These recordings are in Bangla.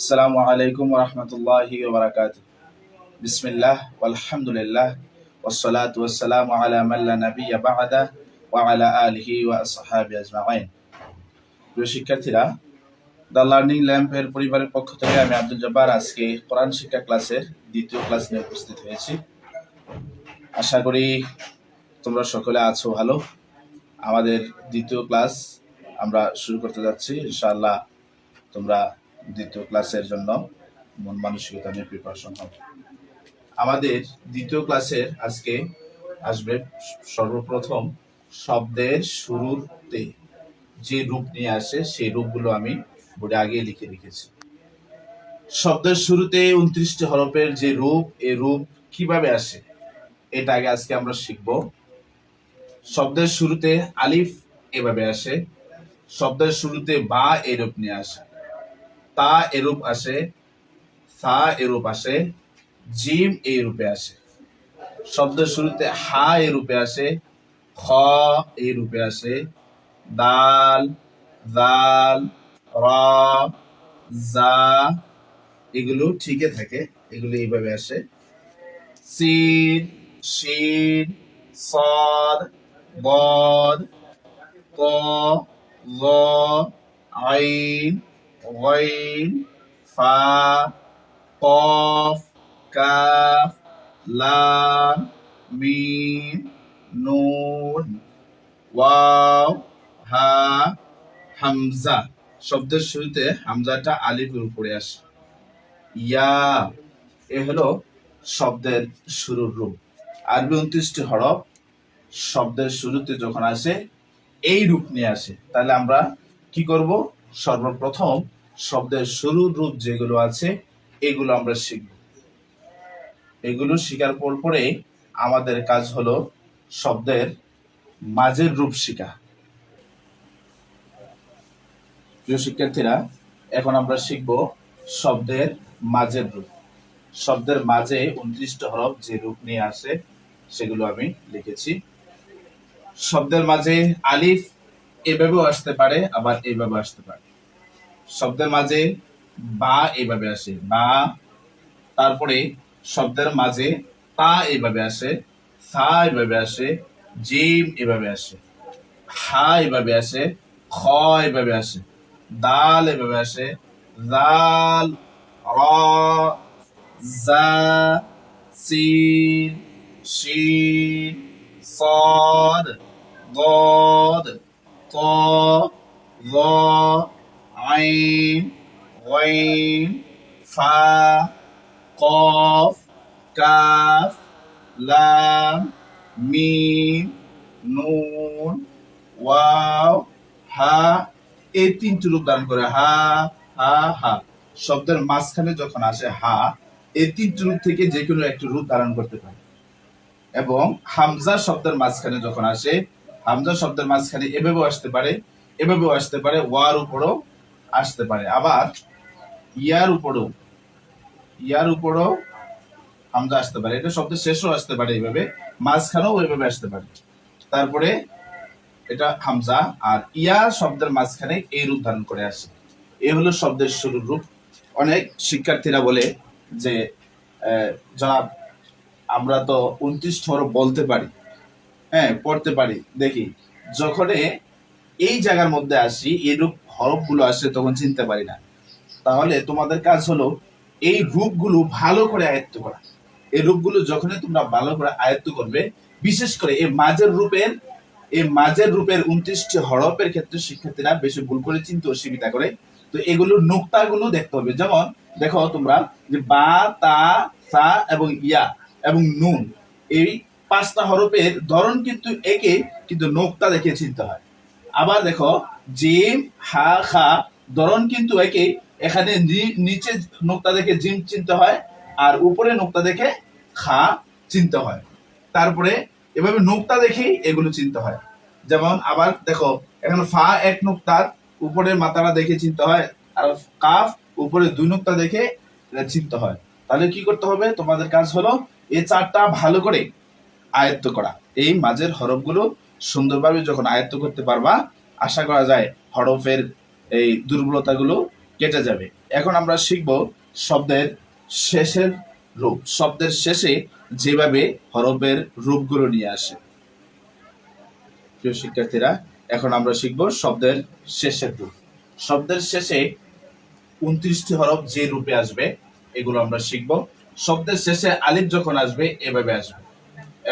আসসালামু আলাইকুম রহমতুল্লাহি ওবরাকাত বিসমিল্লাহ আলহামদুলিল্লাহ আলা মাল্লা নবিয়া বাদা ওয়া আলা আলিহি ওয়া আসহাবি আজমাইন। প্রিয় শিক্ষার্থীরা, দ্য লার্নিং ল্যাম্পের পরিবারের পক্ষ থেকে আমি আব্দুল জব্বার আজকে কোরআন শিক্ষা ক্লাসের দ্বিতীয় ক্লাস নিয়ে উপস্থিত হয়েছি। আশা করি তোমরা সকলে আছো ভালো। আমাদের দ্বিতীয় ক্লাস আমরা শুরু করতে যাচ্ছি। ইনশাআল্লাহ তোমরা দ্বিতীয় ক্লাসের জন্য মন মানসিকতা নিয়ে প্রিপারেশন হবে। আমাদের দ্বিতীয় ক্লাসের আজকে আসবে সর্বপ্রথম শব্দের শুরুতে যে রূপ নিয়ে আসে সেই রূপগুলো আমি বোর্ডে আগে লিখে রেখেছি। শব্দের শুরুতে উনত্রিশটি হরফের যে রূপ এ রূপ কীভাবে আসে, এটা আগে আজকে আমরা শিখব। শব্দের শুরুতে আলিফ এভাবে আসে, শব্দের শুরুতে বা এরূপ নিয়ে আসে। তা এরূপ আসে, সা এরূপ আসে, জিম এই রূপে আসে। শব্দের শুরুতে হা এই রূপে আসে, খ এই রূপে আসে, দাল দাল র, জা, এগুলো ঠিকই থাকে, এগুলো এইভাবে আসে। সিন, শিন, সদ বদ ক, গ, আইন غين فا قاف كاف لام ميم নুন ওয়াও হা হামজা শব্দের শুরুতে হামজাটা আলিফের উপরে আসে ইয়া এ হলো শব্দের শুরুর রূপ আরবি উনত্রিশটি হরফ শব্দের শুরুতে যখন আসে এই রূপ নিয়ে আসে তাহলে আমরা কি করব সর্বপ্রথম শব্দের শুরুর রূপ যেগুলো আছে, এগুলো আমরা শিখব। এগুলো শিকার পর পরে আমাদের কাজ হলো শব্দের মাঝের রূপ শিখা। প্রিয় শিক্ষার্থীরা, এখন আমরা শিখব শব্দের মাঝের রূপ। শব্দের মাঝে উনত্রিশটা হরফ যে রূপ নিয়ে আসে, সেগুলো আমি লিখেছি। শব্দের মাঝে আলিফ, এভাবেও আসতে পারে, আবার এইভাবে আসতে পারে। শব্দের মাঝে বা এইভাবে আসে বা তারপরে শব্দের মাঝে তা এইভাবে আসে সা এভাবে আসে জিম এভাবে আসে হা এভাবে আসে খ এভাবে আসে দাল এভাবে আসে দাল র জা সিন শিন صاد ضاد ط ظ আইন ওয়াইন ফা কফ কাফ লাম মিম নুন ওয়াও হা এই তিনটি রূপ ধারণ করে হা হা হা। শব্দের মাঝখানে যখন আসে হা, এই তিনটি রূপ থেকে যে কোনো একটি রূপ ধারণ করতে পারে। এবং হামজা শব্দের মাঝখানে যখন আসে, হামজা শব্দের মাঝখানে এভাবেও আসতে পারে, এভাবেও আসতে পারে, ওয়ার উপরও আসতে পারে। আবার ইয়ার উপরও ইয়ার উপরও হামজা আসতে পারে। এটা শব্দের শেষও আসতে পারে এইভাবে, মাঝখানেও ওইভাবে আসতে পারে। তারপরে এটা হামজা আর ইয়া শব্দের মাঝখানে এই রূপ ধারণ করে আসে। এই হলো শব্দের শুরুর রূপ। অনেক শিক্ষার্থীরা বলে যে জনাব, আমরা তো উনত্রিশ হরফ বলতে পারি হ্যাঁ পড়তে পারি। দেখি, যখন এই জায়গার মধ্যে আসি এরূপ হরফগুলো আসে, তখন চিনতে পারি না। তাহলে তোমাদের কাজ হলো, এই রূপগুলো ভালো করে আয়ত্ত করা। এই রূপগুলো যখনই তোমরা ভালো করে আয়ত্ত করবে, বিশেষ করে এই মাঝের রূপের, এই মাঝের রূপের উনত্রিশটি হরফের ক্ষেত্রে শিক্ষার্থীরা বেশি ভুল করে চিনতে অসুবিধা করে। তো এগুলো নোক্তাগুলো দেখতে হবে। যেমন, দেখো তোমরা যে বা, তা, সা এবং ইয়া এবং নুন, এই পাঁচটা হরফের ধরন কিন্তু একে, কিন্তু নোক্তা দেখে চিনতে হয়। আবার দেখো জিম, হা, খা, ধরন কিন্তু একে এখানে নিচে নোক্তা দেখে জিম চিনতে হয়, আর উপরে নোক্তা দেখে খা চিনতে হয়। তারপরে এভাবে নোক্তা দেখেই এগুলো চিনতে হয়। যেমন আবার দেখো, এখানে ফা এক নোক্তার উপরে মাথাটা দেখে চিনতে হয়, আর কাফ, উপরে দুই নোক্তা দেখে চিনতে হয়। তাহলে কি করতে হবে? তোমাদের কাজ হলো এই চারটা ভালো করে আয়ত্ত করা। এই মাঝের হরফগুলো সুন্দরভাবে যখন আয়ত্ত করতে পারবা আশা করা যায় হরফের এই দুর্বলতাগুলো কেটে যাবে। এখন আমরা শিখব শব্দের শেষের রূপ। শব্দের শেষে যেভাবে হরফের রূপগুলো নিয়ে আসে। প্রিয় শিক্ষার্থীরা, এখন আমরা শিখব শব্দের শেষের রূপ। শব্দের শেষে উনত্রিশটি হরফ যে রূপে আসবে, এগুলো আমরা শিখব। শব্দের শেষে আলিফ যখন আসবে, এভাবে আসবে।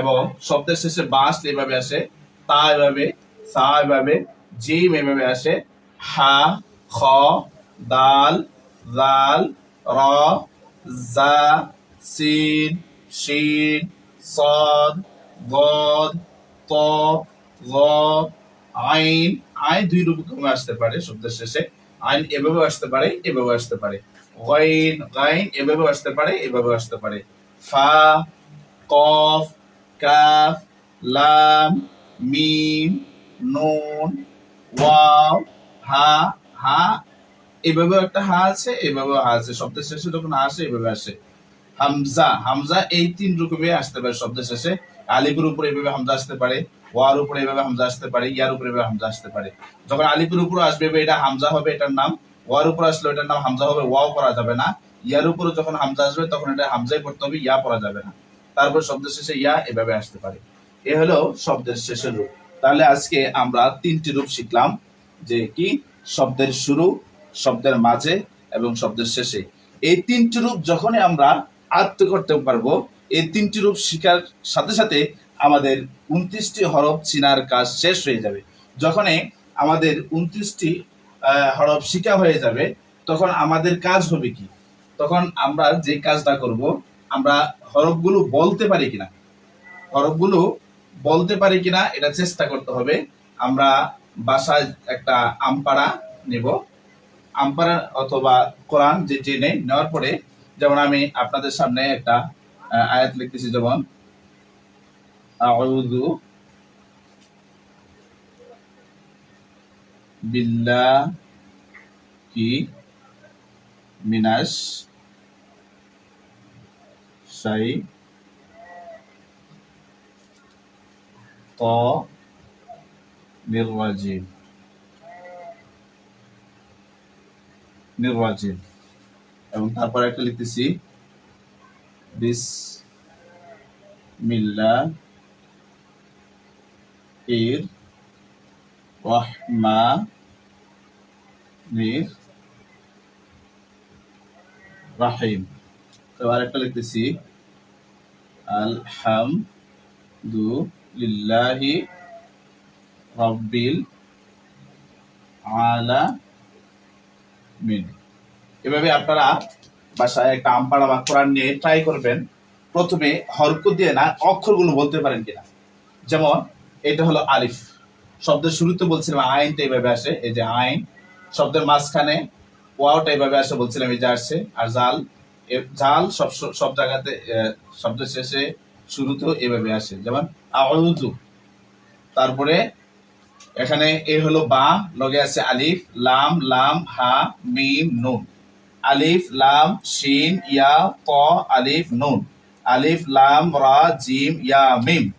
এবং শব্দের শেষে বাস এভাবে আসে, তা এভাবে, সা এভাবে জিম এভাবে আসে। হা, খ, দাল জাল র, জা, সিন, শিন, সদ, গদ, ত, গ, আইন। আইন দুই রূপ রূপক্রমে আসতে পারে শব্দের শেষে। আইন এভাবে আসতে পারে, এভাবে আসতে পারে। গাইন গাইন এভাবে আসতে পারে, এভাবে আসতে পারে। ফা, কফ, কাফ, লাম, মিম, নুন ওয়াও, হা হা এভাবে একটা হা আছে এভাবে হা আছে। শব্দের শেষে যখন আসে, এভাবে আসে। হামজা হামজা এই তিন রকমে আসতে পারে শব্দের শেষে। আলিফের উপরে এভাবে হামজা আসতে পারে, ওয়ার উপরে এভাবে হামজা আসতে পারে, ইয়ার উপরে এভাবে হামজা আসতে পারে। যখন আলিফের উপরে আসবে এটা হামজা হবে, এটার নাম। ওয়ার উপরে আসলে এটার নাম হামজা হবে, ওয়াও করা যাবে না। ইয়ার উপরে যখন হামজা আসবে, তখন এটা হামজাই করতে হবে, ইয়া পড়া যাবে না। তারপর শব্দের শেষে ইয়া এভাবে আসতে পারে। এ হলো শব্দের শেষের রূপ। তাহলে আজকে আমরা তিনটি রূপ শিখলাম, যে কি? শব্দের শুরু, শব্দের মাঝে এবং শব্দের শেষে। এই তিনটি রূপ যখনই আমরা আয়ত্ত করতে পারব, এই তিনটি রূপ শিখার সাথে সাথে আমাদের উনত্রিশটি হরফ চিনার কাজ শেষ হয়ে যাবে। যখনই আমাদের উনত্রিশটি হরফ শিখা হয়ে যাবে, তখন আমাদের কাজ হবে কি? তখন আমরা যে কাজটা করব, আমরা হরফগুলো বলতে পারি কিনা? হরফগুলো বলতে পারি কিনা, এটা চেষ্টা করতে হবে। আমরা বাসায় একটা আমপাড়া নেব। আমপাড়া অথবা কোরআন যে জেনে নেওয়ার পরে যেমন আমি আপনাদের সামনে একটা আয়াত লিখতেছি, যেমন, আউযু বিল্লাহি মিনাশ শাই ত নির্বাজিম নির্বাচিত এবং তারপর একটা লিখতেছি বিস মিল্লা এর রহমা নির রাহিম। এবার একটা লিখতেছি আলহামদু লিল্লাহি রব্বিল আলা মিন এভাবে আপনারা বাসায় একটা আমপাড়া বা কোরআন নিয়ে ট্রাই করবেন। প্রথমে হরক দিয়ে না অক্ষরগুলো বলতে পারেন কিনা। যেমন, এটা হলো আলিফ। শব্দের শুরুতে বলছিলাম আইনটা এইভাবে আসে, এই যে আইন। শব্দের মাঝখানে ওয়াওটা এইভাবে আসে, বলছিলাম এই যে আসছে আর জাল জাল সব সব জায়গাতে শব্দের শেষে শুরুতেও এভাবে আসে। যেমন, আউযু তারপরে এখানে এ হলো বা, লগে আছে আলিফ, লাম লাম, হা, মিম, নুন। আলিফ, লাম, শিন, ইয়া ত আলিফ, নুন। আলিফ, লাম, রা, জিম, ইয়া, মিম।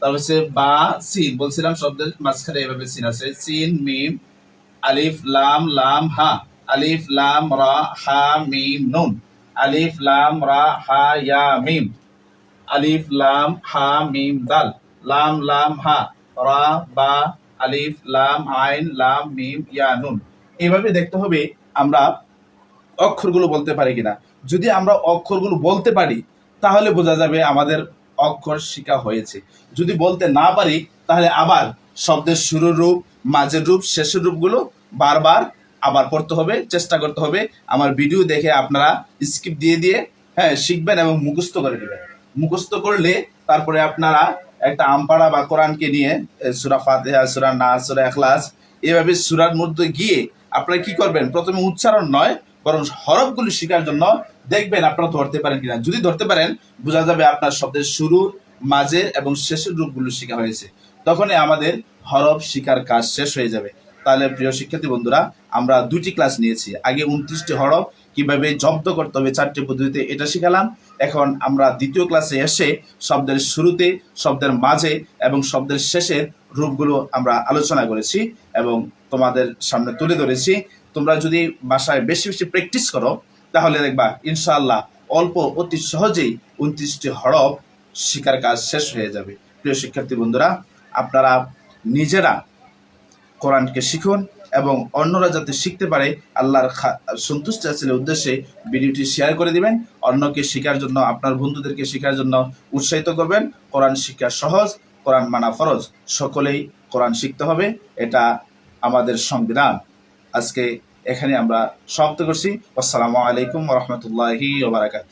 তারপর বা, সিন। বলছিলাম শব্দের মাঝখানে এভাবে সিন আছে। সিন, মিম, আলিফ, লাম লাম, হা। আলিফ, লাম, রা, হা, মিম, নুন। আলিফ, লাম, রা, হা, ইয়া, মিম। আলিফ, লাম, হা, মিম, দাল। লাম লাম, হা, রা, বা, আলিফ, লাম, আইন, লাম, মিম, ইয়া, নুন। এইভাবে দেখতে হবে আমরা অক্ষরগুলো বলতে পারি কিনা। যদি আমরা অক্ষরগুলো বলতে পারি, তাহলে বোঝা যাবে আমাদের অক্ষর শিখা হয়েছে। যদি বলতে না পারি, তাহলে আবার শব্দের শুরুর রূপ, মাঝের রূপ, শেষের রূপগুলো বারবার আবার পড়তে হবে, চেষ্টা করতে হবে। আমার ভিডিও দেখে আপনারা স্কিপ দিয়ে দিয়ে হ্যাঁ শিখবেন এবং মুখস্থ করে নেবেন। মুখস্থ করলে তারপরে আপনারা একটা আমপাড়া বা কোরআনকে নিয়ে সুরা ফাতেহা, সুরা নাস, সুরা এখলাস এভাবে সুরার মধ্যে গিয়ে আপনারা কি করবেন? প্রথমে উচ্চারণ নয়, বরং হরফগুলি শেখার জন্য দেখবেন আপনারা ধরতে পারেন কিনা। যদি ধরতে পারেন, বোঝা যাবে আপনার শব্দের শুরু মাঝের এবং শেষের রূপগুলো শেখা হয়েছে। তখনই আমাদের হরফ শিকার কাজ শেষ হয়ে যাবে। তাহলে প্রিয় শিক্ষার্থী বন্ধুরা, আমরা দুটি ক্লাস নিয়েছি। আগে উনত্রিশটি হরফ কীভাবে জব্দ করতে হবে চারটি পদ্ধতিতে, এটা শিখালাম। এখন আমরা দ্বিতীয় ক্লাসে এসে শব্দের শুরুতে, শব্দের মাঝে এবং শব্দের শেষের রূপগুলো আমরা আলোচনা করেছি এবং তোমাদের সামনে তুলে ধরেছি। তোমরা যদি বাসায় বেশি বেশি প্র্যাকটিস করো, তাহলে দেখবা ইনশাআল্লাহ অল্প, অতি সহজেই উনত্রিশটি হরফ শিকার কাজ শেষ হয়ে যাবে। প্রিয় শিক্ষার্থী বন্ধুরা, আপনারা নিজেরা কোরআনকে শিখুন এবং অন্যরা যাতে শিখতে পারে আল্লাহর সন্তুষ্টি হাসিলের উদ্দেশ্যে ভিডিওটি শেয়ার করে দিবেন। অন্যকে শেখার জন্য, আপনার বন্ধুদেরকে শেখার জন্য উৎসাহিত করবেন। কোরআন শিক্ষা সহজ, কোরআন মানা ফরজ। সকলেই কোরআন শিখতে হবে, এটা আমাদের সংবিধান। আজকে এখানে আমরা সমাপ্ত করছি। আসসালামু আলাইকুম রহমতুল্লাহি ওবরাকাত